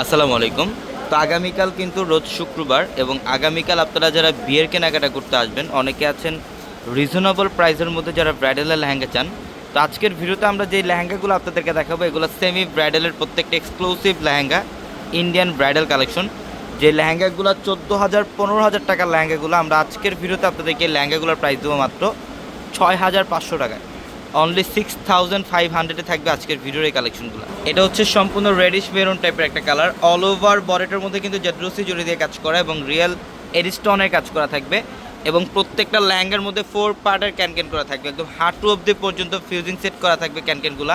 আসসালামু আলাইকুম। তো আগামীকাল কিন্তু রোজ শুক্রবার এবং আগামীকাল আপনারা যারা বিয়ের কেনাকাটা করতে আসবেন, অনেকে আছেন রিজনেবল প্রাইসের মধ্যে যারা ব্রাইডালের লেহেঙ্গা চান। তো আজকের ভিডিওতে আমরা যে লেহেঙ্গাগুলো আপনাদেরকে দেখাবো, এগুলো সেমি ব্রাইডালের প্রত্যেকটা exclusive lehenga Indian bridal collection যে লেহেঙ্গাগুলো চোদ্দ হাজার পনেরো হাজার টাকার লেহেঙ্গাগুলো আমরা আজকের ভিডিওতে আপনাদেরকে লেহেঙ্গাগুলোর প্রাইস দেবো মাত্র ছয় হাজার পাঁচশো টাকায়। অনলি সিক্স থাউজেন্ড ফাইভ হান্ড্রেডে থাকবে আজকের ভিডিওর এই কালেকশনগুলো এটা হচ্ছে সম্পূর্ণ রেডিশ মেরুন টাইপের একটা কালার অল ওভার বডিটার মধ্যে কিন্তু জেদ্রুসি জড়ি দিয়ে কাজ করা এবং রিয়েল এডিস্টনের কাজ করা থাকবে। এবং প্রত্যেকটা ল্যাঙ্গের মধ্যে ফোর পার্টের ক্যানকেন করা থাকবে। একদম হাঁটু অব্দি পর্যন্ত ফিউজিং সেট করা থাকবে ক্যানকেনগুলা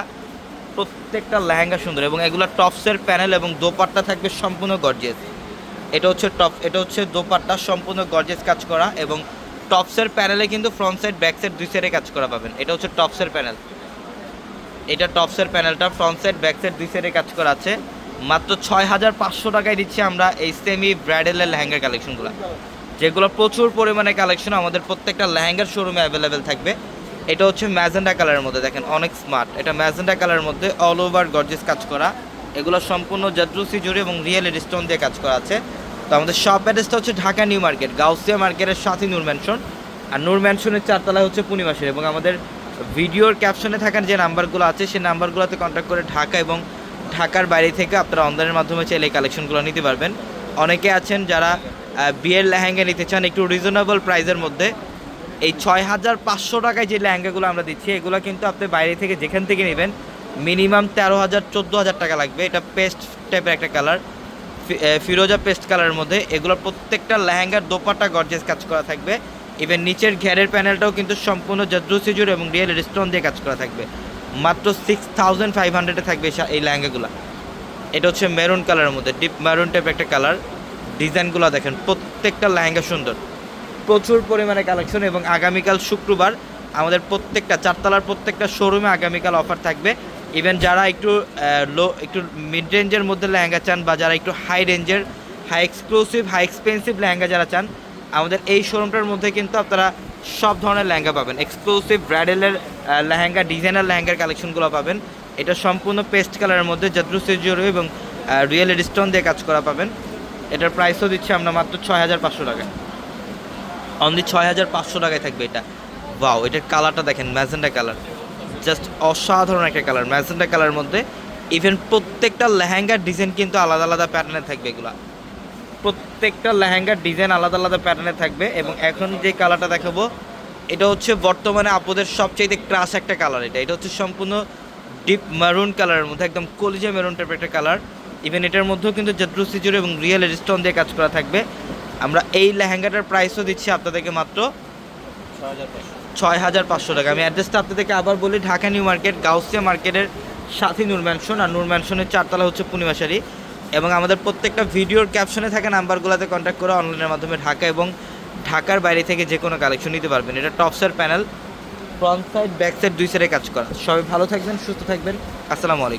প্রত্যেকটা লেহেঙ্গা সুন্দর এবং এগুলো টপসের প্যানেল এবং দোপাট্টা থাকবে সম্পূর্ণ গর্জিয়াস এটা হচ্ছে টপ এটা হচ্ছে দোপাট্টা সম্পূর্ণ গর্জেস কাজ করা এবং টপসের প্যানেলে কিন্তু ফ্রন্ট সাইড ব্যাক সাইড দুই সাইডে কাজ করা পাবেন। এটা হচ্ছে টপসের প্যানেল। এটা টপসের প্যানেলটা ফ্রন্ট সাইড ব্যাক সাইড দুই সাইডে কাজ করা আছে। মাত্র ছয় হাজার পাঁচশো টাকায় দিচ্ছি আমরা এই সেমি ব্রাইডালের লেহেঙ্গার কালেকশনগুলো যেগুলো প্রচুর পরিমাণে কালেকশন আমাদের প্রত্যেকটা লেহেঙ্গার শোরুমে অ্যাভেলেবেল থাকবে। এটা হচ্ছে ম্যাজেন্ডা কালারের মধ্যে, দেখেন, অনেক স্মার্ট এটা ম্যাজেন্ডা কালারের মধ্যে অল ওভার গর্জেস কাজ করা। এগুলো সম্পূর্ণ জাদ্রুসি জুড়ে এবং রিয়েল স্টোন দিয়ে কাজ করা আছে। তো আমাদের শপ অ্যাড্রেসটা হচ্ছে ঢাকা নিউ মার্কেট, গাউসিয়া মার্কেটের সাথে নূর ম্যানশন আর নূর ম্যানশনের চারতলা হচ্ছে পূর্ণিমাসের এবং আমাদের ভিডিওর ক্যাপশনে থাকার যে নাম্বারগুলো আছে, সেই নাম্বারগুলোতে কন্ট্যাক্ট করে ঢাকা এবং ঢাকার বাইরে থেকে আপনারা অনলাইনের মাধ্যমে চাইলে এই কালেকশনগুলো নিতে পারবেন। অনেকে আছেন যারা বিয়ের লেহেঙ্গা নিতে চান, একটু রিজনেবল প্রাইসের মধ্যে। এই ছয় হাজার পাঁচশো টাকায় যে লেহেঙ্গাগুলো আমরা দিচ্ছি, এগুলো কিন্তু আপনি বাইরে থেকে যেখান থেকে নেবেন মিনিমাম তেরো হাজার চোদ্দ হাজার টাকা লাগবে। এটা পেস্ট টাইপের একটা কালার ফিরোজা পেস্ট কালারের মধ্যে এগুলোর প্রত্যেকটা লেহেঙ্গার দোপাটা গর্জেস কাজ করা থাকবে। ইভেন নিচের ঘেরের প্যানেলটাও কিন্তু সম্পূর্ণ জাদ্রুসিজুর এবং রিয়েল স্টোন দিয়ে কাজ করা থাকবে। মাত্র সিক্স থাউজেন্ড ফাইভ হান্ড্রেডে থাকবে এই লেহেঙ্গাগুলো। এটা হচ্ছে মেরুন কালারের মধ্যে ডিপ মেরুন টাইপ একটা কালার ডিজাইনগুলো দেখেন, প্রত্যেকটা লেহেঙ্গা সুন্দর। প্রচুর পরিমাণে কালেকশন এবং আগামীকাল শুক্রবার আমাদের প্রত্যেকটা, চারতলার প্রত্যেকটা শোরুমে আগামীকাল অফার থাকবে। ইভেন যারা একটু লো একটু মিড রেঞ্জের মধ্যে লেহেঙ্গা চান বা যারা একটু হাই রেঞ্জের high exclusive high expensive lehenga যারা চান, আমাদের এই শোরুমটার মধ্যে কিন্তু আপনারা সব ধরনের লেহেঙ্গা পাবেন। এক্সক্লুসিভ ব্রাইডালের লেহেঙ্গা ডিজাইনার লেহেঙ্গার কালেকশনগুলো পাবেন। এটা সম্পূর্ণ পেস্ট কালারের মধ্যে জাদ্রুসেজুর এবং রিয়েল স্টোন দিয়ে কাজ করা পাবেন। এটার প্রাইসও দিচ্ছি আমরা মাত্র ছয় হাজার পাঁচশো টাকা। অনলি ছয় হাজার পাঁচশো টাকায় থাকবে এটা। বাও এটার কালারটা দেখেন ম্যাজেন্ডা কালার জাস্ট অসাধারণ একটা কালার ম্যাজেন্ডা কালার মধ্যে। ইভেন প্রত্যেকটা লেহেঙ্গার ডিজাইন কিন্তু আলাদা আলাদা প্যাটার্নে থাকবে এগুলা। প্রত্যেকটা লেহেঙ্গার ডিজাইন আলাদা আলাদা প্যাটার্নে থাকবে এবং এখন যে কালারটা দেখাবো, এটা হচ্ছে বর্তমানে আপুদের সবচেয়ে ক্রাশ একটা কালার এটা। এটা হচ্ছে সম্পূর্ণ ডিপ মারুন কালারের মধ্যে, একদম কলিজা মেরুন টাইপের একটা কালার। ইভেন এটার মধ্যেও কিন্তু জাদ্রু সিজুর এবং রিয়েল স্টোন দিয়ে কাজ করা থাকবে। আমরা এই লেহেঙ্গাটার প্রাইসও দিচ্ছি আপনাদেরকে মাত্র ছয় হাজার পাঁচশো টাকা। আমি অ্যাড্রেসটা আপনাদেরকে আবার বলি, ঢাকা নিউ মার্কেট, গাউসিয়া মার্কেটের সাথে নূর ম্যানশন। আর নূর ম্যানশনের চারতলা হচ্ছে পূর্ণিমাশারি এবং আমাদের প্রত্যেকটা ভিডিওর ক্যাপশনে থাকা নাম্বারগুলোতে কন্ট্যাক্ট করে অনলাইনের মাধ্যমে ঢাকা এবং ঢাকার বাইরে থেকে যে কোনো কালেকশন নিতে পারবেন। এটা টপসের panel front side back side দুই সাইডে কাজ করা। সবাই ভালো থাকবেন, সুস্থ থাকবেন। আসসালামু আলাইকুম।